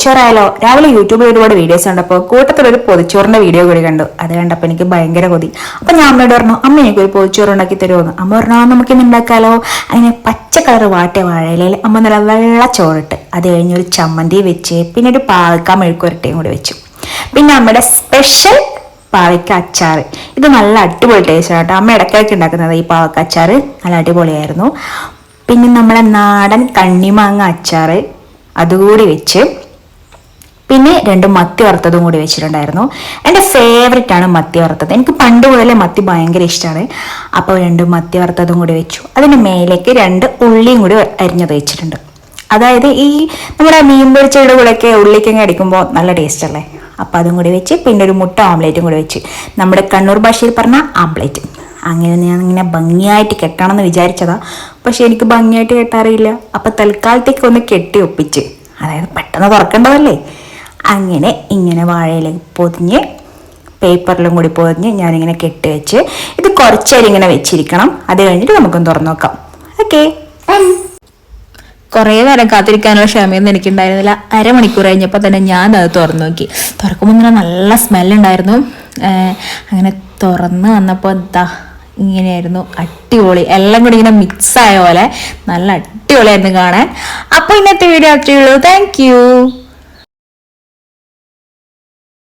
പൊതിച്ചോറായാലോ? രാവിലെ യൂട്യൂബിൽ ഒരുപാട് വീഡിയോസ് കണ്ടപ്പോൾ കൂട്ടത്തിൽ ഒരു പൊതിച്ചോറിന്റെ വീഡിയോ കൂടി കണ്ടു. അത് കണ്ടപ്പോൾ എനിക്ക് ഭയങ്കര കൊതി. അപ്പൊ ഞാൻ അമ്മയോട് പറഞ്ഞു അമ്മ എനിക്ക് ഒരു പൊതിച്ചോറ് ഉണ്ടാക്കി തരുമെന്ന് അമ്മ പറഞ്ഞു നമുക്ക് ഇന്ന് ഉണ്ടാക്കാലോ. അങ്ങനെ പച്ച കളർ വാട്ടിയ വാഴയിലയിൽ അമ്മ നല്ല വെള്ള ചോറിട്ട്. അത് കഴിഞ്ഞ് ഒരു ചമ്മന്തി വെച്ച് പിന്നെ ഒരു പാവക്ക മെഴുക്കുരട്ടയും കൂടി വെച്ചു. പിന്നെ അമ്മയുടെ സ്പെഷ്യൽ പാവയ്ക്ക അച്ചാർ. ഇത് നല്ല അടിപൊളി ടേസ്റ്റ് കേട്ടോ. അമ്മ ഇടയ്ക്കിടയ്ക്ക് ഉണ്ടാക്കുന്നത് ഈ പാവക്ക അച്ചാർ. നല്ല അടിപൊളിയായിരുന്നു. പിന്നെ നമ്മുടെ നാടൻ കണ്ണിമാങ്ങ അച്ചാർ. അതുകൂടി വെച്ച് പിന്നെ രണ്ട് മത്തി വറുത്തതും കൂടി വെച്ചിട്ടുണ്ടായിരുന്നു. എന്റെ ഫേവറേറ്റ് ആണ് മത്തി വറുത്തത്. എനിക്ക് പണ്ട് മുതലേ മത്തി ഭയങ്കര ഇഷ്ടമാണ് അപ്പോൾ രണ്ട് മത്തി വറുത്തതും കൂടി വെച്ചു. അതിന് മേലേക്ക് രണ്ട് ഉള്ളിയും കൂടി അരിഞ്ഞത് വെച്ചിട്ടുണ്ട്. അതായത് ഈ നമ്മുടെ മീൻ പൊരിച്ചയുടെ കൂടെയൊക്കെ ഉള്ളിക്കങ്ങ അടിക്കുമ്പോൾ നല്ല ടേസ്റ്റ് അല്ലേ? അപ്പം അതും കൂടി വെച്ച് പിന്നെ ഒരു മുട്ട ഓംലേറ്റും കൂടി വെച്ച്. നമ്മുടെ കണ്ണൂർ ഭാഷയിൽ പറഞ്ഞ ആംപ്ലേറ്റ് അങ്ങനെ ഞാൻ ഇങ്ങനെ ഭംഗിയായിട്ട് കെട്ടണമെന്ന് വിചാരിച്ചതാ. പക്ഷെ എനിക്ക് ഭംഗിയായിട്ട് കെട്ടാറിയില്ല. അപ്പം തൽക്കാലത്തേക്ക് ഒന്ന് കെട്ടി ഒപ്പിച്ച്. അതായത് പെട്ടെന്ന് തുറക്കേണ്ടതല്ലേ? അങ്ങനെ ഇങ്ങനെ വാഴയിലേക്ക് പൊതിഞ്ഞ് പേപ്പറിലും കൂടി പൊതിഞ്ഞ് ഞാനിങ്ങനെ കെട്ടി വെച്ച് ഇത് കുറച്ചേരം ഇങ്ങനെ വെച്ചിരിക്കണം. അത് കഴിഞ്ഞിട്ട് നമുക്കൊന്ന് തുറന്നു നോക്കാം. ഓക്കെ കുറേ നേരം കാത്തിരിക്കാനുള്ള ക്ഷമയൊന്നും എനിക്കുണ്ടായിരുന്നില്ല. അരമണിക്കൂർ കഴിഞ്ഞപ്പോൾ തന്നെ ഞാൻ അത് തുറന്നു നോക്കി. തുറക്കുമ്പോൾ ഇങ്ങനെ നല്ല സ്മെല്ലുണ്ടായിരുന്നു. അങ്ങനെ തുറന്ന് വന്നപ്പോൾ എന്താ ഇങ്ങനെയായിരുന്നു. അടിപൊളി. എല്ലാം കൂടി ഇങ്ങനെ മിക്സ് ആയ പോലെ. നല്ല അടിപൊളിയായിരുന്നു കാണാൻ. അപ്പോൾ ഇന്നത്തെ വീഡിയോ അത്രയേ ഉള്ളൂ. താങ്ക്